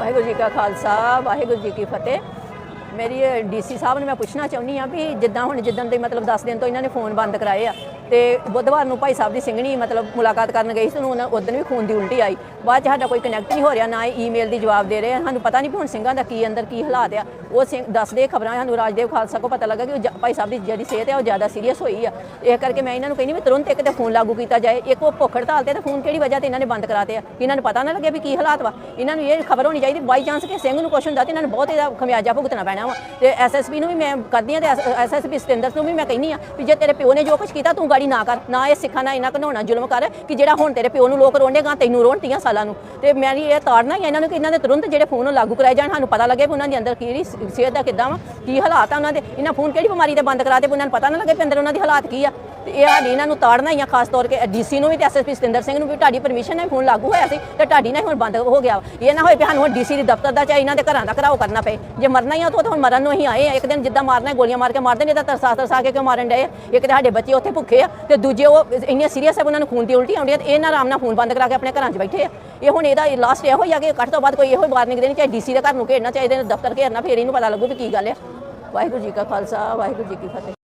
ਵਾਹਿਗੁਰੂ ਜੀ ਕਾ ਖਾਲਸਾ, ਵਾਹਿਗੁਰੂ ਜੀ ਕੀ ਫਤਿਹ। ਮੇਰੀ ਡੀਸੀ ਸਾਹਿਬ ਨੂੰ ਮੈਂ ਪੁੱਛਣਾ ਚਾਹੁੰਦੀ ਆ ਵੀ ਜਿੱਦਾਂ ਹੁਣ ਜਿੱਦਣ ਦੇ ਮਤਲਬ 10 ਦਿਨ ਤੋਂ ਇਹਨਾਂ ਨੇ ਫੋਨ ਬੰਦ ਕਰਾਏ ਆ ਤੇ ਬੁੱਧਵਾਰ ਨੂੰ ਭਾਈ ਸਾਹਿਬ ਦੀ ਸਿੰਘਣੀ ਮਤਲਬ ਮੁਲਾਕਾਤ ਕਰਨ ਗਈ ਸੀ ਉਹਨੂੰ ਉਹਨਾਂ- ਉਦੋਂ ਵੀ ਖੂਨ ਦੀ ਉਲਟੀ ਆਈ। ਬਾਅਦ ਚ ਸਾਡਾ ਕੋਈ ਕਨੈਕਟ ਨਹੀਂ ਹੋ ਰਿਹਾ, ਨਾ ਈਮੇਲ ਦੀ ਜਵਾਬ ਦੇ ਰਹੇ ਸਾਨੂੰ ਪਤਾ ਨਹੀਂ ਵੀ ਹੁਣ ਸਿੰਘਾਂ ਦਾ ਕੀ ਅੰਦਰ ਕੀ ਹਾਲਾਤ ਆ। ਉਹ ਸਿੰਘ ਦੱਸਦੇ ਖਬਰਾਂ, ਸਾਨੂੰ ਰਾਜਦੇਵ ਖਾਲਸਾ ਕੋ ਪਤਾ ਲੱਗਾ ਕਿ ਉਹ ਭਾਈ ਸਾਹਿਬ ਦੀ ਜਿਹੜੀ ਸਿਹਤ ਹੈ ਉਹ ਜ਼ਿਆਦਾ ਸੀਰੀਅਸ ਹੋਈ ਆ। ਇਹ ਕਰਕੇ ਮੈਂ ਇਹਨਾਂ ਨੂੰ ਕਹਿੰਦੀ ਵੀ ਤੁਰੰਤ ਇੱਕ ਤੇ ਫੋਨ ਲਾਗੂ ਕੀਤਾ ਜਾਏ, ਇੱਕ ਉਹ ਭੁੱਖ ਹੜਤਾਲ ਤੇ ਤੇ ਫੋਨ ਕਿਹੜੀ ਵਜ੍ਹਾ ਤੇ ਇਹਨਾਂ ਨੇ ਬੰਦ ਕਰਾਤੇ ਆ? ਇਹਨਾਂ ਨੂੰ ਪਤਾ ਨਾ ਲੱਗੇ ਵੀ ਕੀ ਹਾਲਾਤ ਵਾ। ਇਹਨਾਂ ਨੂੰ ਇਹ ਖਬਰ ਹੋਣੀ ਚਾਹੀਦੀ ਬਾਈ ਚਾਂਸ ਕਿ ਸਿੰਘ ਨੂੰ ਕੁਛ ਹੁੰਦਾ ਤੇ ਇਹਨਾਂ ਨੂੰ ਬਹੁਤ ਇਹਦਾ ਖਮਿਆਜਾ ਭੁਗਤਣਾ ਪੈਣਾ ਵਾ। ਤੇ ਐਸਐਸਪੀ ਨੂੰ ਵੀ ਮੈਂ ਕਰਦੀ ਆ, ਤੇ ਐਸਐਸਪੀ ਸਤਿੰਦਰ ਨੂੰ ਵੀ ਮੈਂ ਕਹਿੰਦੀ ਆ ਵੀ ਜੇ ਤੇਰੇ ਪਿਓ ਨੇ ਜੋ ਕੁਝ ਕੀਤਾ, ਤੂੰ ਗਾੜੀ ਨਾ ਕਰ, ਨਾ ਇਹ ਸਿੱਖਾਂ ਨਾਲ ਇਹਨਾਂ ਘਨਾਉਣਾ ਜ਼ੁਲਮ ਕਰ ਕਿ ਜਿਹੜਾ ਹੁਣ ਤੇਰੇ ਪਿਓ ਨੂੰ ਲੋਕ ਰੋਣੇਗਾ ਤੈਨੂੰ ਰੋਣ ਤੀਆਂ ਸਾਲਾਂ ਨੂੰ। ਤੇ ਮੈਂ ਵੀ ਇਹ ਤਾੜਨਾ ਹੀ ਇਹਨਾਂ ਨੂੰ ਕਿ ਇਹਨਾਂ ਦੇ ਤੁਰੰਤ ਜਿਹੜੇ ਫੋਨ ਉਹ ਲਾਗੂ ਕਰਾਏ ਜਾਣ, ਸਾਨੂੰ ਪਤਾ ਲੱਗੇ ਵੀ ਉਹਨਾਂ ਦੇ ਅੰਦਰ ਕੀ ਸਿਹਤ ਦਾ ਕਿੱਦਾਂ ਵਾ, ਕੀ ਹਾਲਾਤ ਆ ਉਹਨਾਂ ਦੇ। ਇਹਨਾਂ ਫੋਨ ਕਿਹੜੀ ਬਿਮਾਰੀ ਦੇ ਬੰਦ ਕਰਾਤੇ ਵੀ ਉਹਨਾਂ ਨੂੰ ਪਤਾ ਨਾ ਲੱਗੇ ਵੀ ਅੰਦਰ ਉਹਨਾਂ ਦੇ ਹਾਲਾਤ ਕੀ ਆ। ਤੇ ਇਹ ਹਾਲੀ ਇਹਨਾਂ ਨੂੰ ਤਾੜਨਾ ਹੀ ਆ, ਖਾਸ ਤੌਰ ਕੇ ਡੀਸੀ ਨੂੰ ਵੀ ਤੇ ਐਸਐਸਪੀ ਸਤਿੰਦਰ ਸਿੰਘ ਨੂੰ ਵੀ, ਤੁਹਾਡੀ ਪਰਮਿਸ਼ਨ ਨਾਲ ਫੋਨ ਲਾਗੂ ਹੋਇਆ ਸੀ ਤੇ ਤੁਹਾਡੀ ਨਾਲ ਹੀ ਹੁਣ ਬੰਦ ਹੋ ਗਿਆ ਇਹ ਨਾ ਹੋਏ ਵੀ ਸਾਨੂੰ ਹੁਣ ਡੀਸੀ ਦੇ ਦਫ਼ਤਰ ਦਾ ਚਾਹੇ ਇਹਨਾਂ ਦੇ ਘਰਾਂ ਦਾ ਘਰਾਓ ਕਰਨਾ ਪਏ। ਜੇ ਮਰਨਾ ਹੀ ਆ ਤਾਂ ਉਹ ਤਾਂ ਹੁਣ ਮਰਨ ਨੂੰ ਹੀ ਆਏ ਆ। ਇੱਕ ਦਿਨ ਜਿੱਦਾਂ ਮਾਰਨਾ, ਗੋਲੀਆਂ ਮਾਰ ਕੇ ਮਾਰਦੇ ਨੇ, ਤਾਂ ਤਰਸਾ ਤਰਸਾ ਕੇ ਕਿਉਂ ਮਾਰਨ ਡਏ ਆ? ਇੱਕ ਤਾਂ ਸਾਡੇ ਬੱਚੇ ਉੱਥੇ ਭੁੱਖੇ ਆ ਤੇ ਦੂਜੇ ਉਹ ਇੰਨੇ ਸੀਰੀਅਸ ਹੈ ਉਹਨਾਂ ਨੂੰ ਖੂਨ ਦੀ ਉਲਟੀ ਆਉਂਦੀ ਆ ਤੇ ਇਹ ਆਰਾਮ ਨਾਲ ਫੋਨ ਬੰਦ ਕਰਾ ਕੇ ਆਪਣੇ ਘਰਾਂ 'ਚ ਬੈਠੇ ਆ। ਇਹ ਹੁਣ ਇਹਦਾ ਲਾਸਟ ਇਹੋ ਹੀ ਆ ਕਿ ਇਕੱਠ ਤੋਂ ਬਾਅਦ ਕੋਈ ਇਹੋ ਹੀ ਵਾਰਨਿੰਗ ਦੇਣੀ ਚਾਹੇ ਡੀਸੀ ਦੇ ਘਰ ਨੂੰ ਘੇਰਨਾ ਚਾਹੀਦੇ ਨੇ ਦਫ਼ਤਰ ਘੇਰਨਾ, ਫੇਰ ਇਹਨੂੰ ਪਤਾ ਲੱਗੂ ਵੀ ਕੀ ਗੱਲ ਆ। ਵਾਹਿਗੁਰੂ ਜੀ ਕਾ ਖਾਲਸਾ, ਵਾਹਿਗੁਰੂ ਜੀ ਕੀ ਫਤਿਹ।